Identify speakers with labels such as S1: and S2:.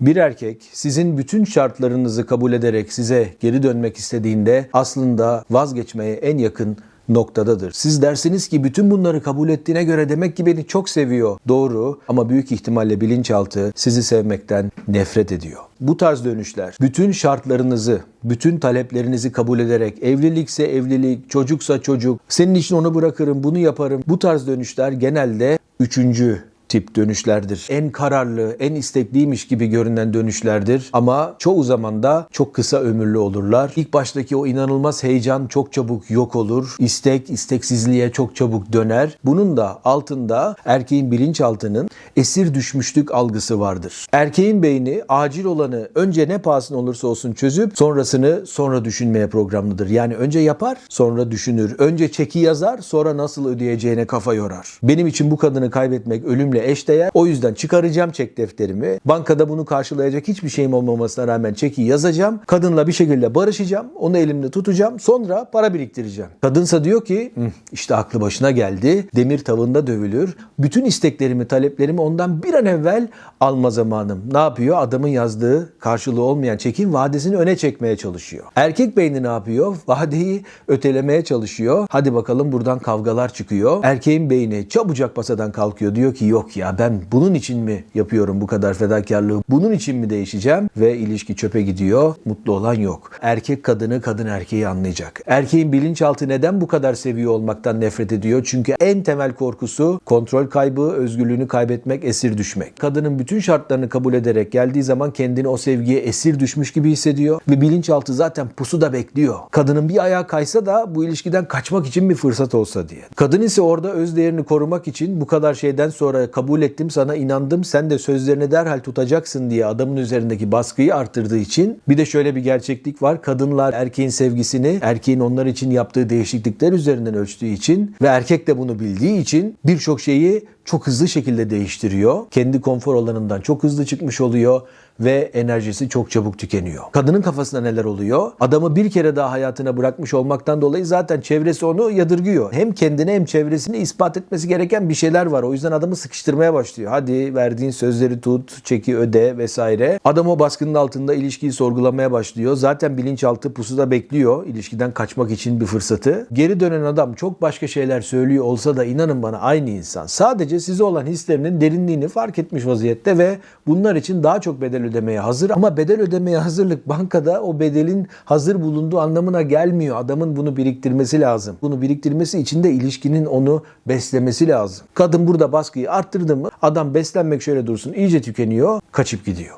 S1: Bir erkek sizin bütün şartlarınızı kabul ederek size geri dönmek istediğinde aslında vazgeçmeye en yakın noktadadır. Siz dersiniz ki bütün bunları kabul ettiğine göre demek ki beni çok seviyor. Doğru ama büyük ihtimalle bilinçaltı sizi sevmekten nefret ediyor. Bu tarz dönüşler bütün şartlarınızı, bütün taleplerinizi kabul ederek evlilikse evlilik, çocuksa çocuk, senin için onu bırakırım, bunu yaparım. Bu tarz dönüşler genelde üçüncü tip dönüşlerdir. En kararlı, en istekliymiş gibi görünen dönüşlerdir ama çoğu zaman da çok kısa ömürlü olurlar. İlk baştaki o inanılmaz heyecan çok çabuk yok olur. İstek, isteksizliğe çok çabuk döner. Bunun da altında erkeğin bilinçaltının esir düşmüşlük algısı vardır. Erkeğin beyni acil olanı önce ne pahasına olursa olsun çözüp sonrasını sonra düşünmeye programlıdır. Yani önce yapar, sonra düşünür. Önce çeki yazar, sonra nasıl ödeyeceğine kafa yorar. Benim için bu kadını kaybetmek ölümle eşdeğer. O yüzden çıkaracağım çek defterimi. Bankada bunu karşılayacak hiçbir şeyim olmamasına rağmen çeki yazacağım. Kadınla bir şekilde barışacağım. Onu elimde tutacağım. Sonra para biriktireceğim. Kadınsa diyor ki "Hı, işte aklı başına geldi. Demir tavında dövülür. Bütün isteklerimi, taleplerimi ondan bir an evvel alma zamanım. Ne yapıyor? Adamın yazdığı karşılığı olmayan çekin vadesini öne çekmeye çalışıyor. Erkek beyni ne yapıyor? Vadeyi ötelemeye çalışıyor. Hadi bakalım buradan kavgalar çıkıyor. Erkeğin beyni çabucak masadan kalkıyor. Diyor ki yok ya ben bunun için mi yapıyorum bu kadar fedakarlığı? Bunun için mi değişeceğim? Ve ilişki çöpe gidiyor. Mutlu olan yok. Erkek kadını, kadın erkeği anlayacak. Erkeğin bilinçaltı neden bu kadar seviyor olmaktan nefret ediyor? Çünkü en temel korkusu kontrol kaybı, özgürlüğünü kaybetmek, esir düşmek. Kadının bütün şartlarını kabul ederek geldiği zaman kendini o sevgiye esir düşmüş gibi hissediyor ve bilinçaltı zaten pusuda bekliyor. Kadının bir ayağı kaysa da bu ilişkiden kaçmak için bir fırsat olsa diye. Kadın ise orada öz değerini korumak için bu kadar şeyden sonra kabul ettim, sana inandım, sen de sözlerini derhal tutacaksın diye adamın üzerindeki baskıyı arttırdığı için bir de şöyle bir gerçeklik var. Kadınlar erkeğin sevgisini erkeğin onlar için yaptığı değişiklikler üzerinden ölçtüğü için ve erkek de bunu bildiği için birçok şeyi çok hızlı şekilde değiştiriyor. Kendi konfor alanından çok hızlı çıkmış oluyor ve enerjisi çok çabuk tükeniyor. Kadının kafasında neler oluyor? Adamı bir kere daha hayatına bırakmış olmaktan dolayı zaten çevresi onu yadırgıyor. Hem kendine hem çevresine ispat etmesi gereken bir şeyler var. O yüzden adamı sıkıştırmaya başlıyor. Hadi verdiğin sözleri tut, çeki öde vesaire. Adam o baskının altında ilişkiyi sorgulamaya başlıyor. Zaten bilinçaltı pusuda bekliyor ilişkiden kaçmak için bir fırsatı. Geri dönen adam çok başka şeyler söylüyor olsa da inanın bana aynı insan. Sadece size olan hislerinin derinliğini fark etmiş vaziyette ve bunlar için daha çok bedel ödemeye hazır. Ama bedel ödemeye hazırlık bankada o bedelin hazır bulunduğu anlamına gelmiyor. Adamın bunu biriktirmesi lazım. Bunu biriktirmesi için de ilişkinin onu beslemesi lazım. Kadın burada baskıyı arttırdı mı adam beslenmek şöyle dursun iyice tükeniyor, kaçıp gidiyor.